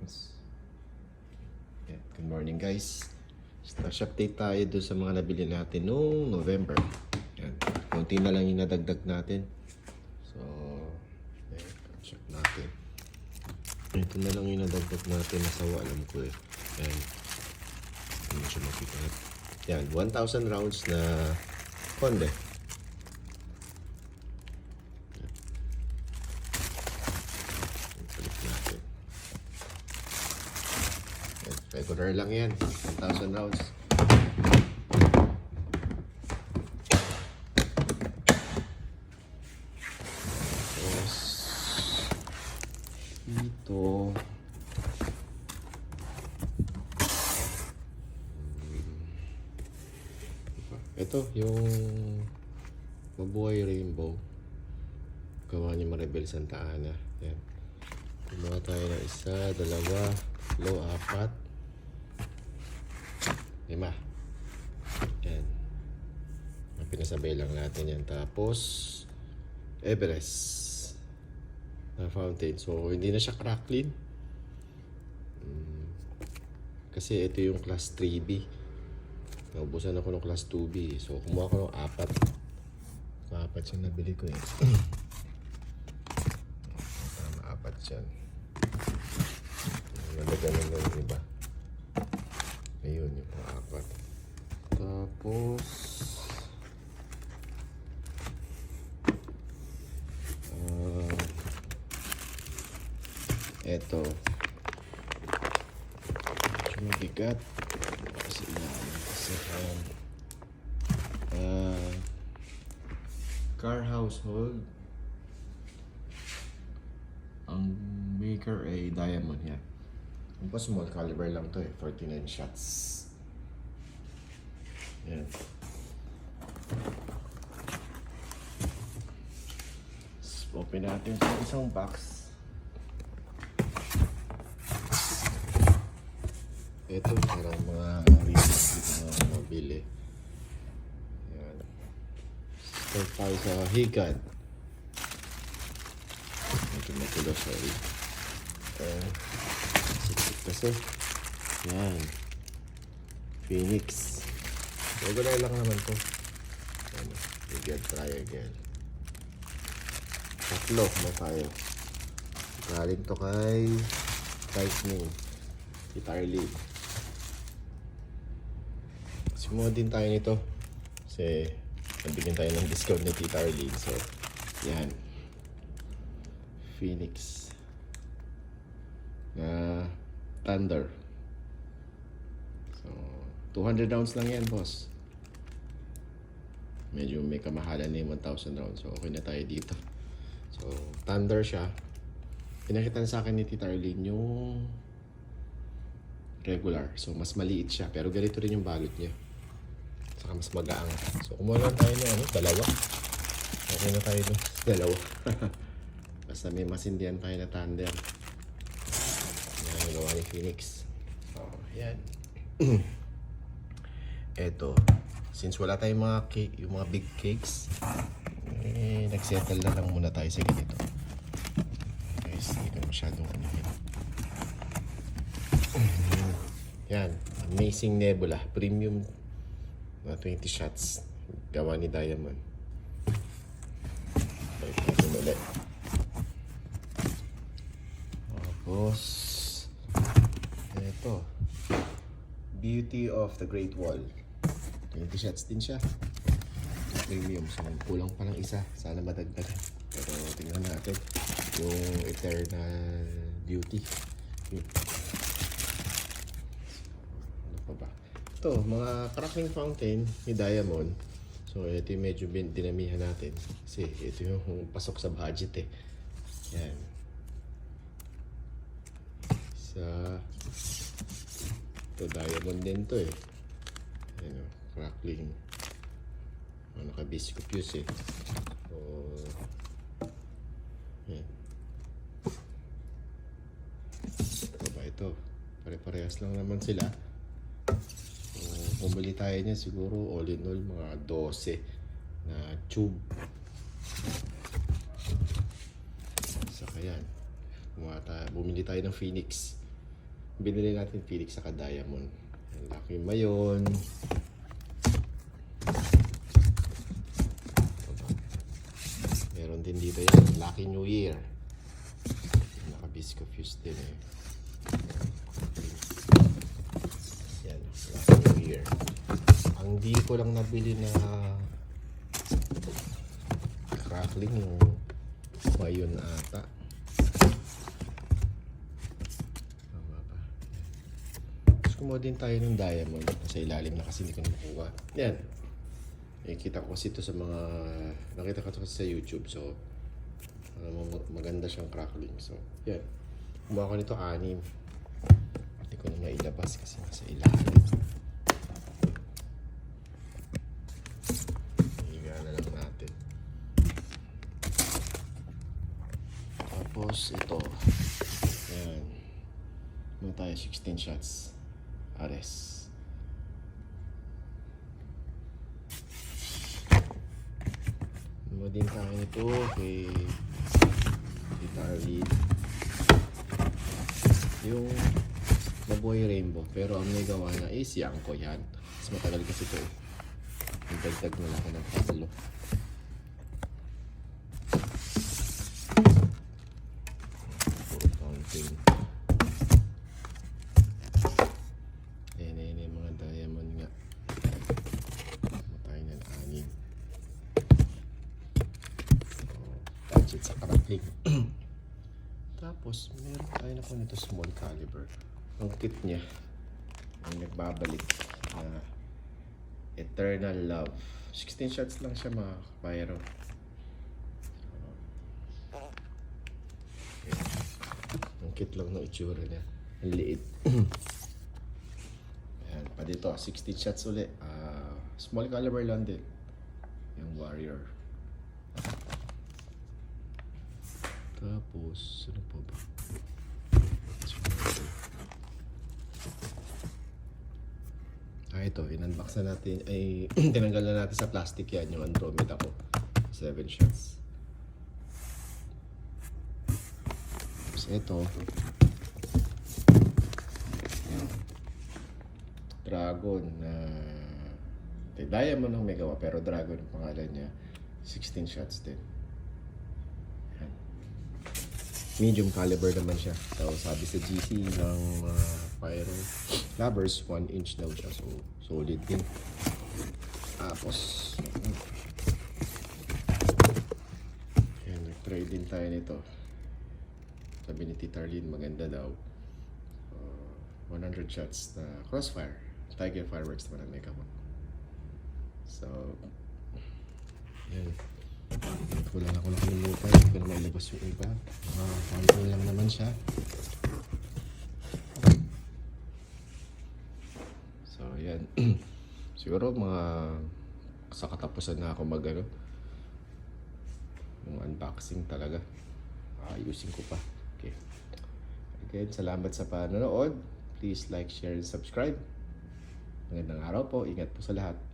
Yes. Yeah, good morning guys. Stash update tayo doon sa mga nabili natin noong November. Yan. Kunti na lang yung nadagdag natin. So, yan. Check natin. Ito na lang yung nadagdag natin. Nasawa alam ko eh. Yan. Hindi siya mapikat. Yan. 1,000 rounds na konde. Balik natin. Yan, Regular lang yan. 1,000 rounds. Tapos, ito. Ito, yung Mabuhay Rainbow. Gawa ni Maribel Santa Ana. Yan. Kumuha tayo ng isa, dalawa, tatlo, apat, lima. Yan. Ang Pinasabay lang natin yan. Tapos, Everest na fountain. So, hindi na siya crackling. Mm. Kasi ito yung class 3B. Naubusan ako ng class 2B. So, kumuha ko ng apat. So, apat yung nabili ko eh. Tama, apat yan. Nalagyan na yung iba. Ayun, yung pang-apat. Tapos... ah, eto. Mabigat. Kasi ilalim kasi um, ah, car household ang maker ay diamond yan. Yung pa small caliber lang to eh, 49 shots. Yan. Open natin sa isang box. Ito parang mga recent dito na mabili. Yan. Start tayo sa higad. Medyo magulo, sorry. Uh, sikit kasi. Yan. Phoenix. Regular lang naman to. Yan. Higad triangle. Tatlo na tayo. Galing to kay Lightning. Guitar lead. Sumuha din tayo nito. Kasi nabigyan tayo ng discount ni Tita Arlene. So, yan. Phoenix. Na Thunder. So, 200 rounds lang yan, boss. Medyo may kamahalan na yung 1,000 rounds. So, okay na tayo dito. So, Thunder siya. Pinakita sa akin ni Tita Arlene yung regular. So, mas maliit siya. Pero ganito rin yung balot niya. Saka mas magaang. So, kumuha lang tayo ng ano, dalawa. Okay na tayo dun. Dalawa. Basta may masindihan tayo na tandem. Yan ang gawa ni Phoenix. So, yan. Eto. Since wala tayong mga cake, yung mga big cakes, eh, nagsettle na lang muna tayo sa ganito. Guys, hindi ko masyadong ano yun. Yan. Amazing Nebula. Premium na 20 shots. Gawa ni Diamond. Balik natin ulit. Tapos, ito. Beauty of the Great Wall. 20 shots din siya. Premium. So, kulang pa ng isa. Sana madagdagan. Pero tingnan natin yung Eternal Beauty. Yun. Ano pa ba? Ito, mga cracking fountain ni Diamond. So, ito yung medyo dinamihan natin. Kasi ito yung pasok sa budget eh. Yan. Sa... Ito, Diamond din to eh. Ayan o, crackling. Oh, naka-biscuit fuse eh. So, yan. Ito ba ito? Pare-parehas lang naman sila. So, bumili tayo niya siguro all in all mga 12 na tube. Saka yan. Bumili tayo ng Phoenix. Binili natin Felix sa Diamond. Lucky Mayon. Meron din dito yan, Lucky New Year. Naka-bisco fuse din eh. Yan, Lucky New Year. Ang di ko lang nabili na crackling yung mayon ata. Tama ba? Tapos kumuha din tayo ng diamond. Sa ilalim na kasi hindi ko nakuha. Yan. Eh, kita ko kasi ito sa mga... Nakita ko kasi sa YouTube. So, mo, maganda siyang crackling. So, yan. Kumuha ko nito anim. Hindi ko na mailabas kasi nasa ilalim. Higa na lang natin. Tapos ito. Ayan. Ano tayo? 16 shots. Ares. Ano din tayo nito kay Tita Arlene. Yung Mabuhay Rainbow. Pero ang may gawa na is yung ko yan. Mas matagal kasi ito. Nagdagdag na lang ng tatlo. Tapos, meron tayo na po nito small caliber. Ang kit niya, ang nagbabalik. na Eternal Love. 16 shots lang siya mga kapayro. Ang cute lang ng itsura niya. Ang liit. Ayan, pa dito, 16 shots ulit. Ah, small caliber lang din. Yung Warrior. Tapos, ano pa ba? Ah, ito, in-unbox na natin, ay, tinanggal na natin sa plastic yan, yung Andromeda ko. 7 shots. Tapos ito, Dragon na uh, Diamond ang may gawa, pero Dragon ang pangalan niya. 16 shots din. Yan. Medium caliber naman siya. So, sabi sa GC ng mga pyro lovers, 1 inch daw siya. So, solid din. Tapos, mm. yan, nag-try din tayo nito. Sabi ni Tita Arlene, maganda daw. Uh, 100 shots na crossfire. Tiger fireworks naman ang mo. So, yan. Wala na ako nakalimutan. Hindi ko na mailabas yung iba. Uh, sample lang naman siya. So, yan. Siguro mga sa katapusan na ako mag ano, yung unboxing talaga. Ayusin ko pa. Okay. Again, salamat sa panonood. Please like, share, and subscribe. Magandang araw po. Ingat po sa lahat.